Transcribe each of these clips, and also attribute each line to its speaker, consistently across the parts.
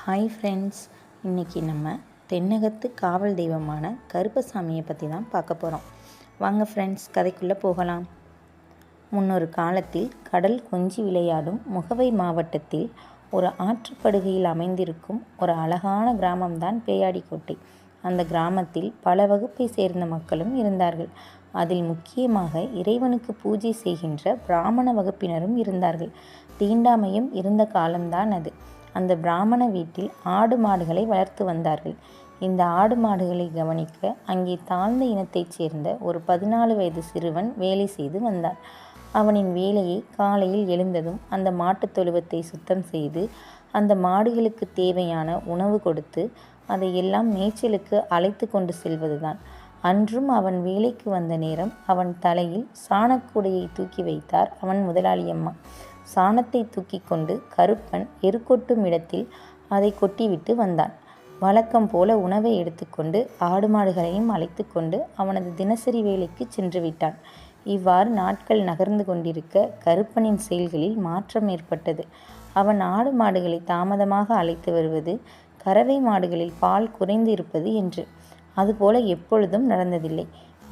Speaker 1: Hi friends இன்றைக்கி நம்ம தென்னகத்து காவல் தெய்வமான கருப்பசாமியை பற்றி தான் பார்க்க போகிறோம் வாங்க ஃப்ரெண்ட்ஸ் கதைக்குள்ளே போகலாம். முன்னொரு காலத்தில் கடல் கொஞ்சி விளையாடும் முகவை மாவட்டத்தில் ஒரு ஆற்றுப்படுகையில் அமைந்திருக்கும் ஒரு அழகான கிராமம்தான் பேயாடிக்கோட்டை. அந்த கிராமத்தில் பல வகுப்பை சேர்ந்த மக்களும் இருந்தார்கள். அதில் முக்கியமாக இறைவனுக்கு பூஜை செய்கின்ற பிராமண வகுப்பினரும் இருந்தார்கள். தீண்டாமையும் இருந்த காலம்தான் அது. அந்த பிராமண வீட்டில் ஆடு மாடுகளை வளர்த்து வந்தார்கள். இந்த ஆடு மாடுகளை கவனிக்க அங்கே தாழ்ந்த இனத்தைச் சேர்ந்த ஒரு பதினாலு வயது சிறுவன் வேலை செய்து வந்தான். அவனின் வேலையை காலையில் எழுந்ததும் அந்த மாட்டுத் தொழுவத்தை சுத்தம் செய்து அந்த மாடுகளுக்கு தேவையான உணவு கொடுத்து அதையெல்லாம் மேய்ச்சலுக்கு அழைத்து கொண்டு செல்வதுதான். அன்றும் அவன் வேலைக்கு வந்த நேரம் அவன் தலையில் சாணக்கூடையை தூக்கி வைத்தார் அவன் முதலாளியம்மா சாணத்தை தூக்கி கொண்டு கருப்பன் எருக்கொட்டும் இடத்தில் அதை கொட்டிவிட்டு வந்தான். வழக்கம் போல உணவை எடுத்துக்கொண்டு ஆடு மாடுகளையும் அழைத்து கொண்டு அவனது தினசரி வேலைக்கு சென்று விட்டான். இவ்வாறு நாட்கள் நகர்ந்து கொண்டிருக்க கருப்பனின் செயல்களில் மாற்றம் ஏற்பட்டது. அவன் ஆடு மாடுகளை தாமதமாக அழைத்து வருவது கறவை மாடுகளில் பால் குறைந்து இருப்பது என்று. அதுபோல எப்பொழுதும் நடந்ததில்லை.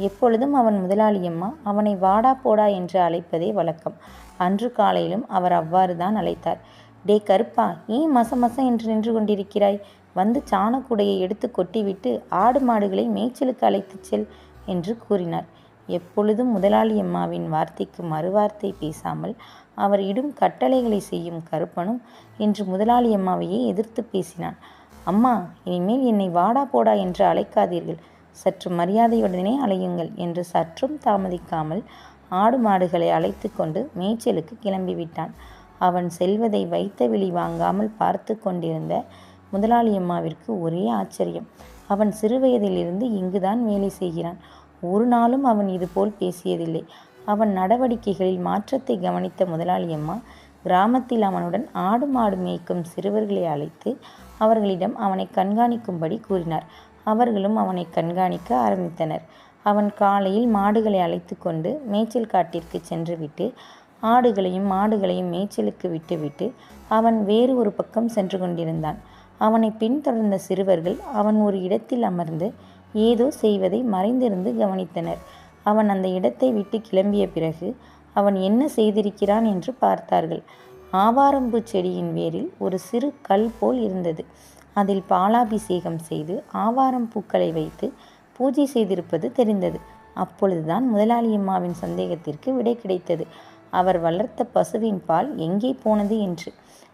Speaker 1: எப்பொழுதும் அவன் முதலாளியம்மா அவனை வாடா போடா என்று அழைப்பதே வழக்கம். அன்று காலையிலும் அவர் அவ்வாறு தான் அழைத்தார். டே கருப்பா ஏன் மச மச என்று நின்று கொண்டிருக்கிறாய்? வந்து சாணக்குடையை எடுத்து கொட்டிவிட்டு ஆடு மாடுகளை மேய்ச்சலுக்கு அழைத்துச் செல் என்று கூறினார். எப்பொழுதும் முதலாளியம்மாவின் வார்த்தைக்கு மறுவார்த்தை பேசாமல் அவர் இடும் கட்டளைகளை செய்யும் கருப்பனும் இன்று முதலாளியம்மாவையே எதிர்த்து பேசினான். அம்மா இனிமேல் என்னை வாடா போடா என்று அழைக்காதீர்கள். சற்று மரியாதையுடனே அழையுங்கள் என்று சற்றும் தாமதிக்காமல் ஆடு மாடுகளை அழைத்து கொண்டு மேய்ச்சலுக்கு கிளம்பிவிட்டான். அவன் செல்வதை வைத்த விழி வாங்காமல் பார்த்து கொண்டிருந்த முதலாளியம்மாவிற்கு ஒரே ஆச்சரியம். அவன் சிறுவயதிலிருந்து இங்குதான் வேலை செய்கிறான். ஒரு நாளும் அவன் இதுபோல் பேசியதில்லை. அவன் நடவடிக்கைகளில் மாற்றத்தை கவனித்த முதலாளியம்மா கிராமத்தில் அவனுடன் ஆடு மாடு மேய்க்கும் சிறுவர்களை அழைத்து அவர்களிடம் அவனை கண்காணிக்கும்படி கூறினார். அவர்களும் அவனை கண்காணிக்க ஆரம்பித்தனர். அவன் காலையில் மாடுகளை அழைத்து கொண்டு மேய்ச்சல் காட்டிற்கு சென்றுவிட்டு ஆடுகளையும் மாடுகளையும் மேய்ச்சலுக்கு விட்டுவிட்டு அவன் வேறு ஒரு பக்கம் சென்று கொண்டிருந்தான். அவனை பின்தொடர்ந்த சிறுவர்கள் அவன் ஒரு இடத்தில் அமர்ந்து ஏதோ செய்வதை மறைந்திருந்து கவனித்தனர். அவன் அந்த இடத்தை விட்டு கிளம்பிய பிறகு அவன் என்ன செய்திருக்கிறான் என்று பார்த்தார்கள். ஆவாரம்பூ செடியின் வேரில் ஒரு சிறு கல் போல் இருந்தது. அதில் பாலாபிஷேகம் செய்து ஆவாரம் பூக்களை வைத்து பூஜை செய்திருப்பது தெரிந்தது. அப்பொழுதுதான் முதலாளியம்மாவின் சந்தேகத்திற்கு விடை கிடைத்தது. அவர் வளர்த்த பசுவின் பால் எங்கே போனது என்று.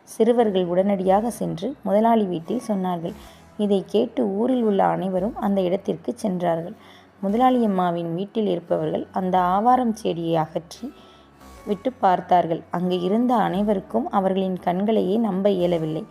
Speaker 1: சிறுவர்கள் உடனடியாக சென்று முதலாளி வீட்டில் சொன்னார்கள். இதை கேட்டு ஊரில் உள்ள அனைவரும் அந்த இடத்திற்கு சென்றார்கள். முதலாளியம்மாவின் வீட்டில் இருப்பவர்கள் அந்த ஆவாரம் செடியை அகற்றி விட்டு பார்த்தார்கள். அங்கு இருந்த அனைவருக்கும் அவர்களின் கண்களையே நம்ப இயலவில்லை.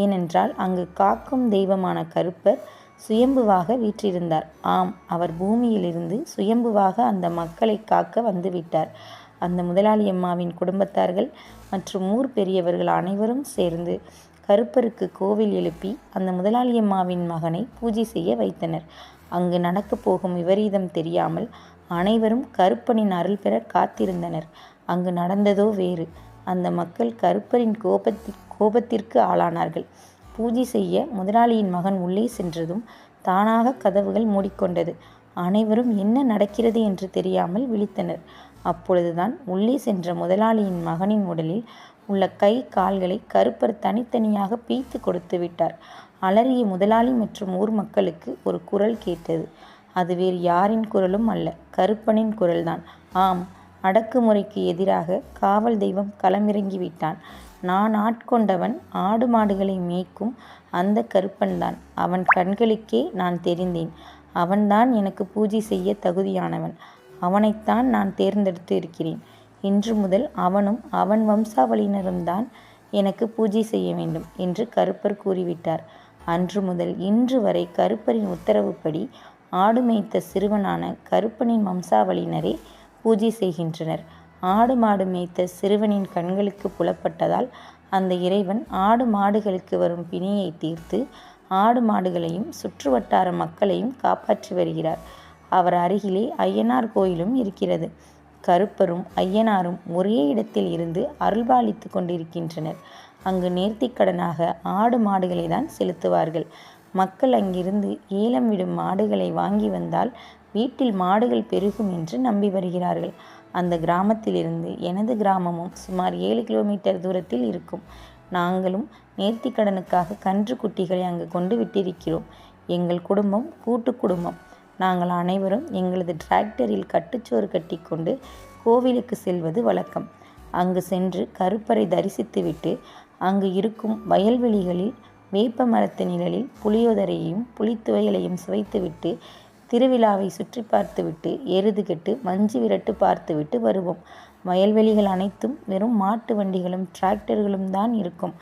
Speaker 1: ஏனென்றால் அங்கு காக்கும் தெய்வமான கருப்பர் சுயம்புவாக வீற்றிருந்தார். ஆம் அவர் பூமியிலிருந்து சுயம்புவாக அந்த மக்களை காக்க வந்துவிட்டார். அந்த முதலாளி அம்மாவின் குடும்பத்தார்கள் மற்றும் ஊர் பெரியவர்கள் அனைவரும் சேர்ந்து கருப்பருக்கு கோவில் எழுப்பி அந்த முதலாளியம்மாவின் மகனை பூஜை செய்ய வைத்தனர். அங்கு நடக்கப் போகும் விபரீதம் தெரியாமல் அனைவரும் கருப்பனின் அருள் பெற காத்திருந்தனர். அங்கு நடந்ததோ வேறு. அந்த மக்கள் கருப்பரின் கோபத்தி கோபத்திற்கு ஆளானார்கள். பூஜை செய்ய முதலாளியின் மகன் உள்ளே சென்றதும் தானாக கதவுகள் மூடிக்கொண்டது. அனைவரும் என்ன நடக்கிறது என்று தெரியாமல் விழித்தனர். அப்பொழுதுதான் உள்ளே சென்ற முதலாளியின் மகனின் உடலில் உள்ள கை கால்களை கருப்பர் தனித்தனியாக பீய்த்து கொடுத்து விட்டார். அலறிய முதலாளி மற்றும் ஊர் மக்களுக்கு ஒரு குரல் கேட்டது. அது வேறு யாரின் குரலும் அல்ல கருப்பனின் குரல்தான். ஆம் அடக்குமுறைக்கு எதிராக காவல் தெய்வம் களமிறங்கி விட்டான் நான் ஆட்கொண்டவன் ஆடு மாடுகளை மேய்க்கும் அந்த கருப்பன்தான். அவன் கண்களுக்கே நான் தெரிந்தேன். அவன்தான் எனக்கு பூஜை செய்ய தகுதியானவன். அவனைத்தான் நான் தேர்ந்தெடுத்து இருக்கிறேன். இன்று முதல் அவனும் அவன் வம்சாவளியினரும் தான் எனக்கு பூஜை செய்ய வேண்டும் என்று கருப்பர் கூறிவிட்டார். அன்று முதல் இன்று வரை கருப்பரின் உத்தரவுப்படி ஆடு மேய்த்த சிறுவனான கருப்பனின் வம்சாவளியினரே பூஜை செய்கின்றனர். ஆடு மாடு மேய்த்த சிறுவனின் கண்களுக்கு புலப்பட்டதால் அந்த இறைவன் ஆடு மாடுகளுக்கு வரும் பிணியை தீர்த்து ஆடு மாடுகளையும் சுற்றுவட்டார மக்களையும் காப்பாற்றி வருகிறார். அவர் அருகிலே ஐயனார் கோயிலும் இருக்கிறது. கருப்பரும் ஐயனாரும் ஒரே இடத்தில் இருந்து அருள்பாலித்து கொண்டிருக்கின்றனர். அங்கு நேர்த்திக்கடனாக ஆடு மாடுகளை தான் செலுத்துவார்கள். மக்கள் அங்கிருந்து ஏலம் விடும் மாடுகளை வாங்கி வந்தால் வீட்டில் மாடுகள் பெருகும் என்று நம்பி வருகிறார்கள். அந்த கிராமத்திலிருந்து எனது கிராமமும் சுமார் ஏழு கிலோமீட்டர் தூரத்தில் இருக்கும். நாங்களும் நேர்த்திக்கடனுக்காக கன்று குட்டிகளை அங்கு கொண்டு விட்டிருக்கிறோம். எங்கள் குடும்பம் கூட்டு குடும்பம். நாங்கள் அனைவரும் எங்களது டிராக்டரில் கட்டுச்சோறு கட்டிக்கொண்டு கோவிலுக்கு செல்வது வழக்கம். அங்கு சென்று கருப்பறை தரிசித்துவிட்டு அங்கு இருக்கும் வயல்வெளிகளில் வேப்ப மரத்து நிழலில் புளியோதரையையும் புளித்துவையலையும் சுவைத்துவிட்டு திருவிழாவை சுற்றி பார்த்துவிட்டு எருது கெட்டு மஞ்சு விரட்டு பார்த்துவிட்டு வருவோம். வயல்வெளிகள் அனைத்தும் வெறும் மாட்டு வண்டிகளும் டிராக்டர்களும் தான் இருக்கும்.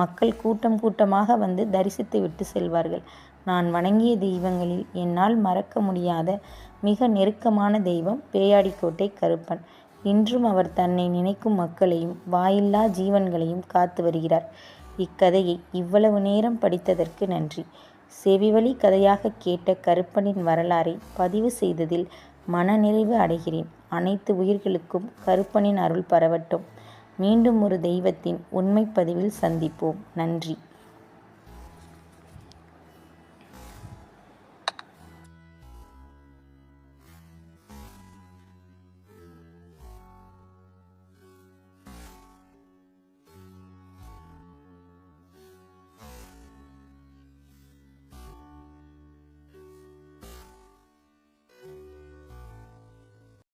Speaker 1: மக்கள் கூட்டம் கூட்டமாக வந்து தரிசித்து விட்டு செல்வார்கள். நான் வணங்கிய தெய்வங்களில் என்னால் மறக்க முடியாத மிக நெருக்கமான தெய்வம் பேயாடிக்கோட்டை கருப்பன். இன்றும் அவர் தன்னை நினைக்கும் மக்களையும் வாயில்லா ஜீவன்களையும் காத்து வருகிறார். இக்கதையை இவ்வளவு நேரம் படித்ததற்கு நன்றி. செவிவழி கதையாக கேட்ட கருப்பனின் வரலாறை பதிவு செய்ததில் மனநிறைவு அடைகிறேன். அனைத்து உயிர்களுக்கும் கருப்பனின் அருள் பரவட்டும். மீண்டும் ஒரு தெய்வத்தின் உண்மை பதிவில் சந்திப்போம். நன்றி.